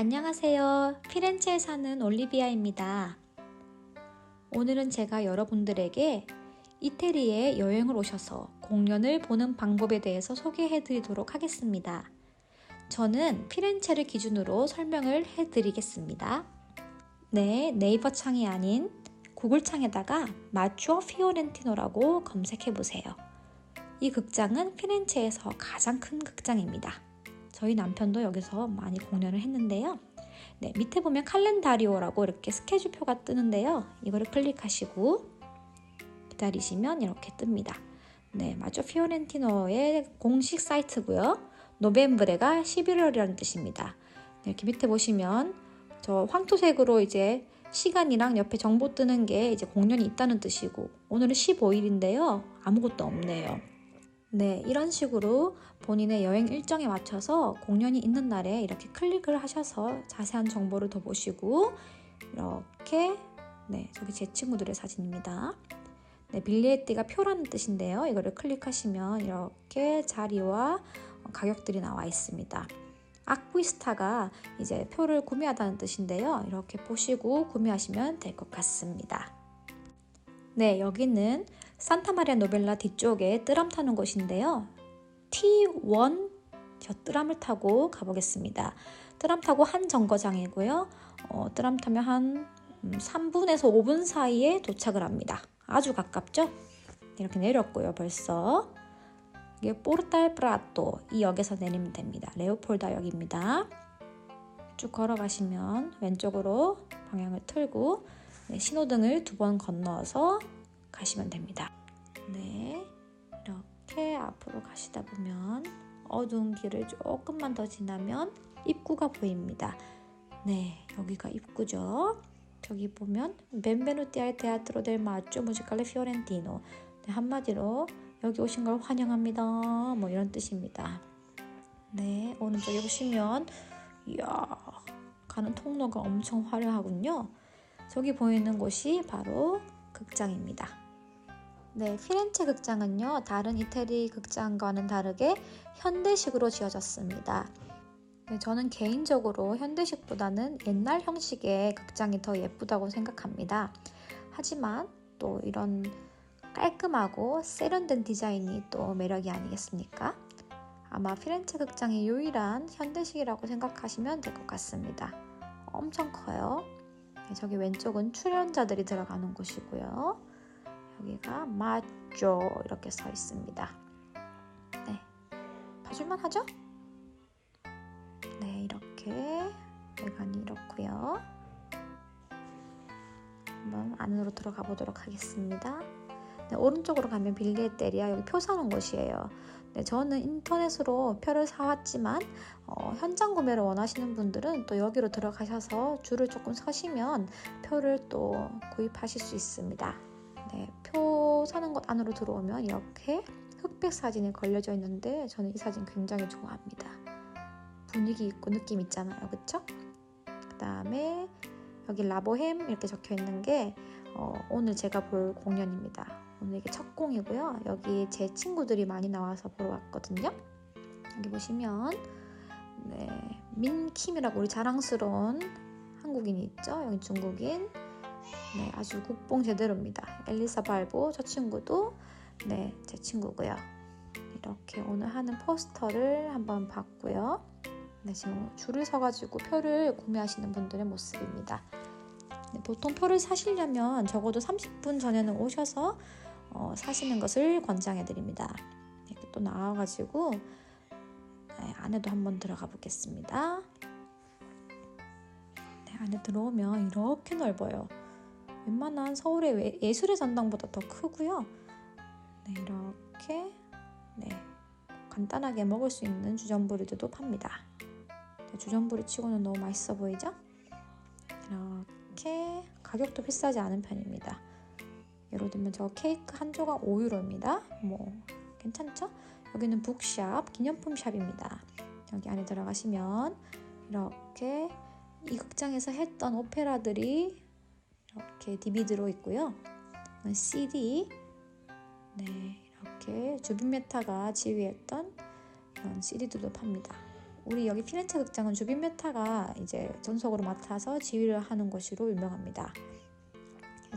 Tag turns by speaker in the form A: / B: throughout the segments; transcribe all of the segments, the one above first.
A: 안녕하세요. 피렌체에 사는 올리비아입니다. 오늘은 제가 여러분들에게 이태리에 여행을 오셔서 공연을 보는 방법에 대해서 소개해 드리도록 하겠습니다. 저는 피렌체를 기준으로 설명을 해 드리겠습니다. 네, 네이버 창이 아닌 구글 창에다가 마추어 피오렌티노라고 검색해 보세요. 이 극장은 피렌체에서 가장 큰 극장입니다. 저희 남편도 여기서 많이 공연을 했는데요. 네, 밑에 보면 칼렌다리오라고 이렇게 스케줄표가 뜨는데요. 이거를 클릭하시고 기다리시면 이렇게 뜹니다. 네, 마조 피오렌티노의 공식 사이트고요. 노벤브레가 11월이라는 뜻입니다. 네, 이렇게 밑에 보시면 저 황토색으로 이제 시간이랑 옆에 정보 뜨는 게 이제 공연이 있다는 뜻이고 오늘은 15일인데요. 아무것도 없네요. 네, 이런 식으로 본인의 여행 일정에 맞춰서 공연이 있는 날에 이렇게 클릭을 하셔서 자세한 정보를 더 보시고 이렇게 네, 저기 제 친구들의 사진입니다. 네, 빌리에띠가 표라는 뜻인데요. 이거를 클릭하시면 이렇게 자리와 가격들이 나와 있습니다. 아쿠이스타가 이제 표를 구매하다는 뜻인데요. 이렇게 보시고 구매하시면 될 것 같습니다. 네, 여기는 산타마리아 노벨라 뒤쪽에 뜨람 타는 곳인데요. T1 저 뜨람을 타고 가보겠습니다. 뜨람 타고 한 정거장이고요. 어, 뜨람 타면 한 3분에서 음, 5분 사이에 도착을 합니다. 아주 가깝죠? 이렇게 내렸고요, 벌써. 이게 포르탈 프라토 이 역에서 내리면 됩니다. 레오폴다 역입니다. 쭉 걸어가시면 왼쪽으로 방향을 틀고 네, 신호등을 두 번 건너서 가시면 됩니다. 네, 이렇게 앞으로 가시다 보면 어두운 길을 조금만 더 지나면 입구가 보입니다. 네, 여기가 입구죠. 저기 보면 벤베누티 알 테아트로 델 마초 무지칼레 피오렌티노 네, 한마디로 여기 오신 걸 환영합니다. 뭐 이런 뜻입니다. 네, 오른쪽에 보시면 이야 가는 통로가 엄청 화려하군요. 저기 보이는 곳이 바로 극장입니다. 네, 피렌체 극장은요, 다른 이태리 극장과는 다르게 현대식으로 지어졌습니다. 네, 저는 개인적으로 현대식보다는 옛날 형식의 극장이 더 예쁘다고 생각합니다. 하지만 또 이런 깔끔하고 세련된 디자인이 또 매력이 아니겠습니까? 아마 피렌체 극장이 유일한 현대식이라고 생각하시면 될 것 같습니다. 엄청 커요. 네, 저기 왼쪽은 출연자들이 들어가는 곳이고요. 여기가 마조 이렇게 써 있습니다. 네, 봐줄만 하죠? 네, 이렇게 외관이 이렇고요. 한번 안으로 들어가 보도록 하겠습니다. 네, 오른쪽으로 가면 빌리에테리아 여기 표 사는 곳이에요. 네, 저는 인터넷으로 표를 사왔지만 어, 현장 구매를 원하시는 분들은 또 여기로 들어가셔서 줄을 조금 서시면 표를 또 구입하실 수 있습니다. 네, 표 사는 곳 안으로 들어오면 이렇게 흑백 사진이 걸려져 있는데 저는 이 사진 굉장히 좋아합니다. 분위기 있고 느낌 있잖아요, 그쵸? 그 다음에 여기 라보햄 이렇게 적혀 있는 게 어, 오늘 제가 볼 공연입니다. 오늘 이게 첫 공이고요. 여기 제 친구들이 많이 나와서 보러 왔거든요. 여기 보시면 네, 민킴이라고 우리 자랑스러운 한국인이 있죠. 여기 중국인. 네, 아주 국뽕 제대로입니다. 엘리사 발보 저 친구도 네, 제 친구고요. 이렇게 오늘 하는 포스터를 한번 봤고요. 네, 지금 줄을 서가지고 표를 구매하시는 분들의 모습입니다. 네, 보통 표를 사시려면 적어도 30분 전에는 오셔서 어, 사시는 것을 권장해 드립니다. 이렇게 또 나와가지고 네, 안에도 한번 들어가 보겠습니다. 네, 안에 들어오면 이렇게 넓어요. 웬만한 서울의 예술의 전당보다 더 크고요. 네, 이렇게 네, 간단하게 먹을 수 있는 주전부리도 팝니다. 네, 주전부리 치고는 너무 맛있어 보이죠? 이렇게 가격도 비싸지 않은 편입니다. 예를 들면 저 케이크 한 조각 5유로입니다. 뭐 괜찮죠? 여기는 북샵 기념품 샵입니다. 여기 안에 들어가시면 이렇게 이 극장에서 했던 오페라들이 이렇게 DVD로 있고요. CD 네 이렇게 주빈 메타가 지휘했던 이런 CD들도 팝니다. 우리 여기 피렌체 극장은 주빈 메타가 이제 전속으로 맡아서 지휘를 하는 곳으로 유명합니다.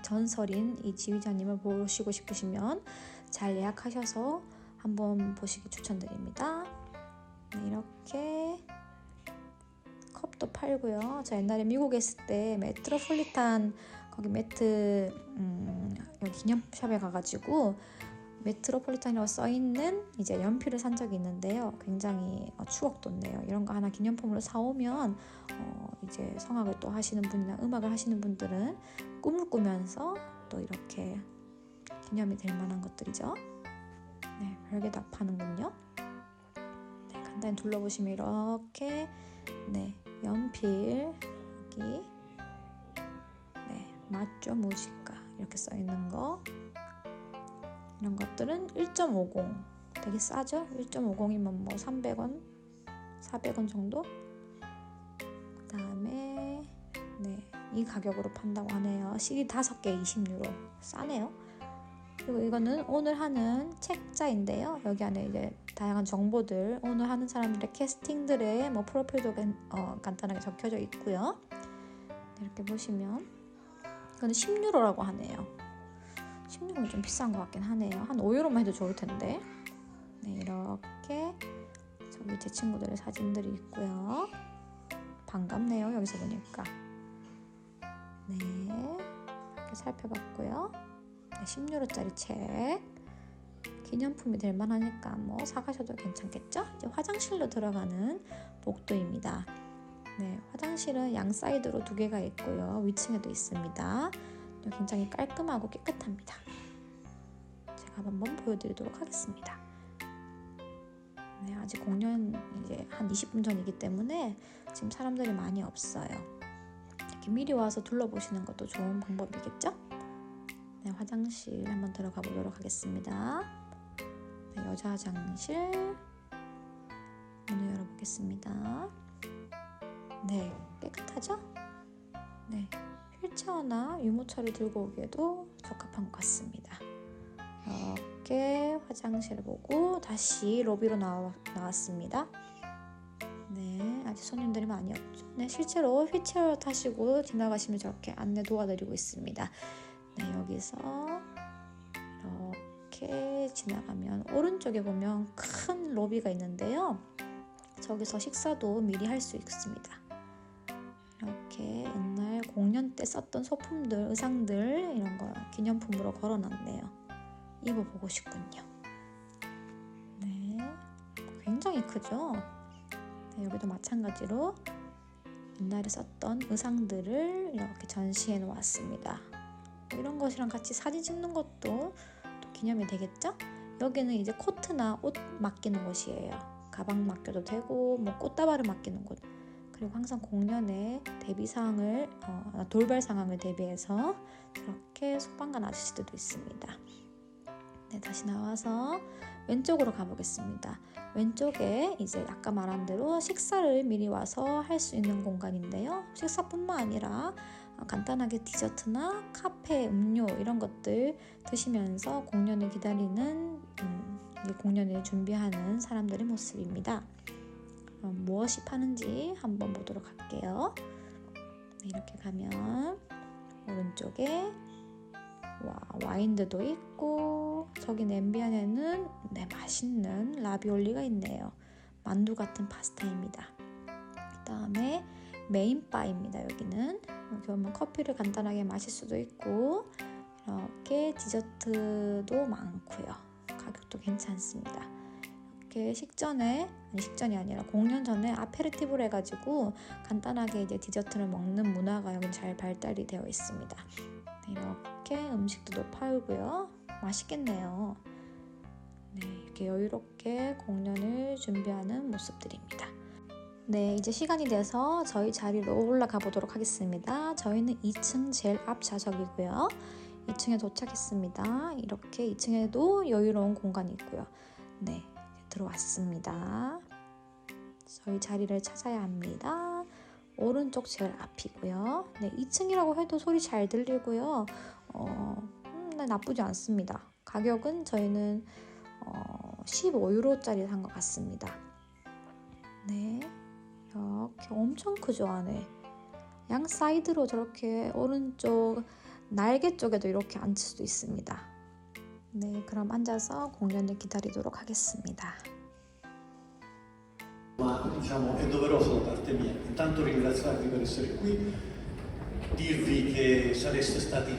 A: 전설인 이 지휘자님을 보시고 싶으시면 잘 예약하셔서 한번 보시기 추천드립니다. 네, 이렇게 컵도 팔고요. 저 옛날에 미국에 있을 때 메트로폴리탄 거기 매트 음, 여기 기념샵에 가가지고 메트로폴리탄이라고 써 있는 이제 연필을 산 적이 있는데요. 굉장히 어, 추억 돋네요. 이런 거 하나 기념품으로 사오면 어, 이제 성악을 또 하시는 분이나 음악을 하시는 분들은 꿈을 꾸면서 또 이렇게 기념이 될 만한 것들이죠. 네, 별게 다 파는군요. 네, 간단히 둘러보시면 이렇게 네 연필 여기 네 맞죠 무지가 이렇게 써 있는 거 이런 것들은 1.50 되게 싸죠? 1.50이면 뭐 300원, 400원 정도? 그 다음에 네, 이 가격으로 판다고 하네요. CD 5개 20유로 싸네요. 그리고 이거는 오늘 하는 책자인데요. 여기 안에 이제 다양한 정보들, 오늘 하는 사람들의 캐스팅들의 뭐 프로필도 어, 간단하게 적혀져 있고요. 이렇게 보시면 이거는 10유로라고 하네요. 16은 좀 비싼 것 같긴 하네요. 한 5유로만 해도 좋을 텐데. 네, 이렇게 저기 제 친구들의 사진들이 있고요. 반갑네요. 여기서 보니까. 네, 이렇게 살펴봤고요. 네, 10유로짜리 책. 기념품이 될 만하니까 뭐 사가셔도 괜찮겠죠? 이제 화장실로 들어가는 복도입니다. 네, 화장실은 양 사이드로 두 개가 있고요. 위층에도 있습니다. 굉장히 깔끔하고 깨끗합니다. 제가 한번 보여드리도록 하겠습니다. 네, 아직 공연 이제 한 20분 전이기 때문에 지금 사람들이 많이 없어요. 이렇게 미리 와서 둘러보시는 것도 좋은 방법이겠죠? 네, 화장실 한번 들어가 보도록 하겠습니다. 네, 여자 화장실 문을 열어보겠습니다. 네, 깨끗하죠? 네, 휠체어나 유모차를 들고 오기에도 적합한 것 같습니다. 이렇게 화장실을 보고 다시 로비로 나와, 나왔습니다. 네, 아직 손님들이 많이 없죠. 네, 실제로 휠체어 타시고 지나가시면 저렇게 안내 도와드리고 있습니다. 네, 여기서 이렇게 지나가면 오른쪽에 보면 큰 로비가 있는데요. 저기서 식사도 미리 할 수 있습니다. 이렇게 옛날 공연 때 썼던 소품들, 의상들 이런 거 기념품으로 걸어놨네요. 입어보고 싶군요. 네, 굉장히 크죠? 네, 여기도 마찬가지로 옛날에 썼던 의상들을 이렇게 전시해 놓았습니다. 이런 것이랑 같이 사진 찍는 것도 또 기념이 되겠죠? 여기는 이제 코트나 옷 맡기는 곳이에요. 가방 맡겨도 되고 뭐 꽃다발을 맡기는 곳. 그리고 항상 공연에 데뷔 상황을 어, 돌발 상황을 대비해서 이렇게 소방관 아저씨들도 있습니다. 네, 다시 나와서 왼쪽으로 가보겠습니다. 왼쪽에 이제 아까 말한 대로 식사를 미리 와서 할 수 있는 공간인데요. 식사뿐만 아니라 간단하게 디저트나 카페, 음료 이런 것들 드시면서 공연을 기다리는 음, 공연을 준비하는 사람들의 모습입니다. 무엇이 파는지 한번 보도록 할게요. 네, 이렇게 가면 오른쪽에 와, 와인들도 있고 저기 냄비 안에는 네, 맛있는 라비올리가 있네요. 만두 같은 파스타입니다. 그 다음에 메인바입니다. 여기는 여기 오면 커피를 간단하게 마실 수도 있고 이렇게 디저트도 많고요. 가격도 괜찮습니다. 이렇게 식전에 아니 식전이 아니라 공연 전에 아페리티브를 해가지고 간단하게 이제 디저트를 먹는 문화가 여기 잘 발달이 되어 있습니다. 네, 이렇게 음식도 팔고요. 맛있겠네요. 네, 이렇게 여유롭게 공연을 준비하는 모습들입니다. 네, 이제 시간이 돼서 저희 자리로 올라가 보도록 하겠습니다. 저희는 2층 제일 앞 좌석이고요. 2층에 도착했습니다. 이렇게 2층에도 여유로운 공간이 있고요. 네, 들어왔습니다. 저희 자리를 찾아야 합니다. 오른쪽 제일 앞이고요. 네, 2층이라고 해도 소리 잘 들리고요. 어, 음, 네, 나쁘지 않습니다. 가격은 저희는 어, 15유로짜리 산 것 같습니다. 네, 이렇게 엄청 크죠 안에. 양 사이드로 저렇게 오른쪽 날개 쪽에도 이렇게 앉을 수도 있습니다. 네, 그럼 앉아서 공연을 기다리도록 하겠습니다.
B: Ma diciamo è doveroso da parte mia intanto ringraziarvi per essere qui, dirvi che sareste stati